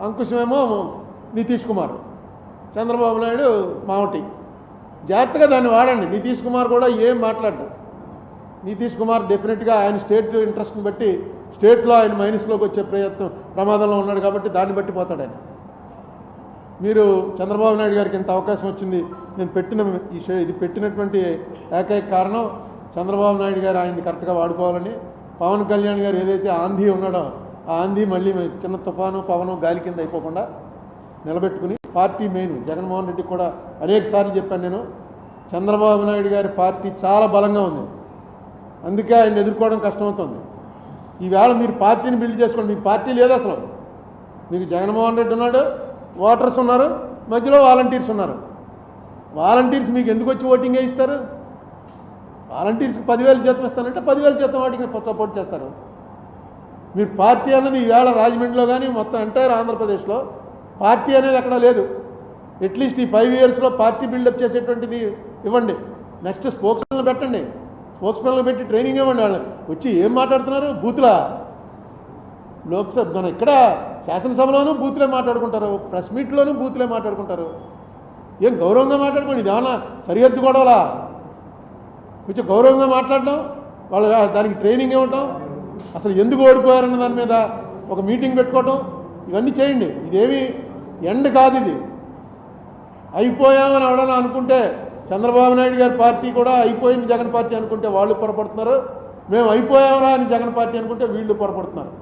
అంకుశమేమో నితీష్ కుమార్. చంద్రబాబు నాయుడు మావటి. జాగ్రత్తగా దాన్ని వాడండి. నితీష్ కుమార్ కూడా ఏం మాట్లాడ్డు. నితీష్ కుమార్ డెఫినెట్గా ఆయన స్టేట్ ఇంట్రెస్ట్ని బట్టి స్టేట్లో ఆయన మైనస్లోకి వచ్చే ప్రయత్నం ప్రమాదంలో ఉన్నాడు కాబట్టి దాన్ని బట్టి పోతాడు ఆయన. మీరు చంద్రబాబు నాయుడు గారికి ఇంత అవకాశం వచ్చింది నేను పెట్టిన ఈ ఇది పెట్టినటువంటి ఏకైక కారణం చంద్రబాబు నాయుడు గారు ఆయన్ని కరెక్ట్గా వాడుకోవాలని. పవన్ కళ్యాణ్ గారు ఏదైతే ఆంధీ ఉన్నాడో ఆంది ఆంధీ మళ్ళీ చిన్న తుఫాను పవను గాలి కింద అయిపోకుండా నిలబెట్టుకుని పార్టీ మెయిన్ జగన్మోహన్ రెడ్డికి కూడా అనేక సార్లు చెప్పాను నేను. చంద్రబాబు నాయుడు గారి పార్టీ చాలా బలంగా ఉంది. అందుకే ఆయన ఎదుర్కోవడం కష్టమవుతుంది. ఈవేళ మీరు పార్టీని బిల్డ్ చేసుకోండి. మీకు పార్టీ లేదు అసలు. మీకు జగన్మోహన్ రెడ్డి ఉన్నాడు ఓటర్స్ ఉన్నారు మధ్యలో వాలంటీర్స్ ఉన్నారు. వాలంటీర్స్ మీకు ఎందుకు వచ్చి ఓటింగ్ వేయిస్తారు? వాలంటీర్స్కి పదివేలు జీతం ఇస్తానంటే పదివేల జీతం వాటికి సపోర్ట్ చేస్తారు. మీరు పార్టీ అన్నది ఈవేళ రాజమండ్రిలో కానీ మొత్తం ఎంటైర్ ఆంధ్రప్రదేశ్లో పార్టీ అనేది అక్కడ లేదు. అట్లీస్ట్ ఈ ఫైవ్ ఇయర్స్లో పార్టీ బిల్డప్ చేసేటువంటిది ఇవ్వండి. నెక్స్ట్ స్పోక్స్ మెన్లు పెట్టండి. స్పోక్స్ మెన్లు పెట్టి ట్రైనింగ్ ఇవ్వండి వాళ్ళు వచ్చి ఏం మాట్లాడుతున్నారు? బూతులా? లోక్సభ మన ఇక్కడ శాసనసభలోనూ బూతులే మాట్లాడుకుంటారు. ప్రెస్ మీట్లోనూ బూతులే మాట్లాడుకుంటారు. ఏం గౌరవంగా మాట్లాడుకోండి? ఇది ఏమన్నా సరిహద్దు గొడవలా? కొంచెం గౌరవంగా మాట్లాడడం వాళ్ళ దానికి ట్రైనింగ్ ఇవ్వటం అసలు ఎందుకు ఓడిపోయారన్న దాని మీద ఒక మీటింగ్ పెట్టుకోవటం? ఇవన్నీ చేయండి. ఇదేమి ఎండ్ కాదు ఇది. అయిపోయామని ఎవడన్నా అనుకుంటే చంద్రబాబు నాయుడు గారి పార్టీ కూడా అయిపోయింది జగన్ పార్టీ అనుకుంటే వాళ్ళు పొరపడుతున్నారు. మేము అయిపోయామరా అని జగన్ పార్టీ అనుకుంటే వీళ్ళు పొరపడుతున్నారు.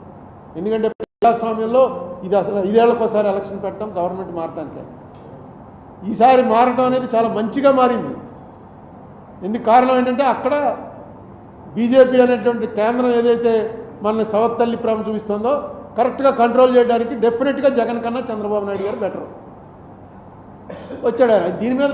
ఎందుకంటే ప్రజాస్వామ్యంలో ఇది అసలు ఐదేళ్ళకోసారి ఎలక్షన్ పెట్టడం గవర్నమెంట్ మారటానికే. ఈసారి మారటం అనేది చాలా మంచిగా మారింది. ఎందుకు కారణం ఏంటంటే అక్కడ బీజేపీ అనేటువంటి కేంద్రం ఏదైతే మన సవత్తల్లి ప్రేమ చూపిస్తుందో కరెక్ట్గా కంట్రోల్ చేయడానికి డెఫినెట్గా జగన్ కన్నా చంద్రబాబు నాయుడు గారు బెటర్ వచ్చాడు ఆయన. దీని మీద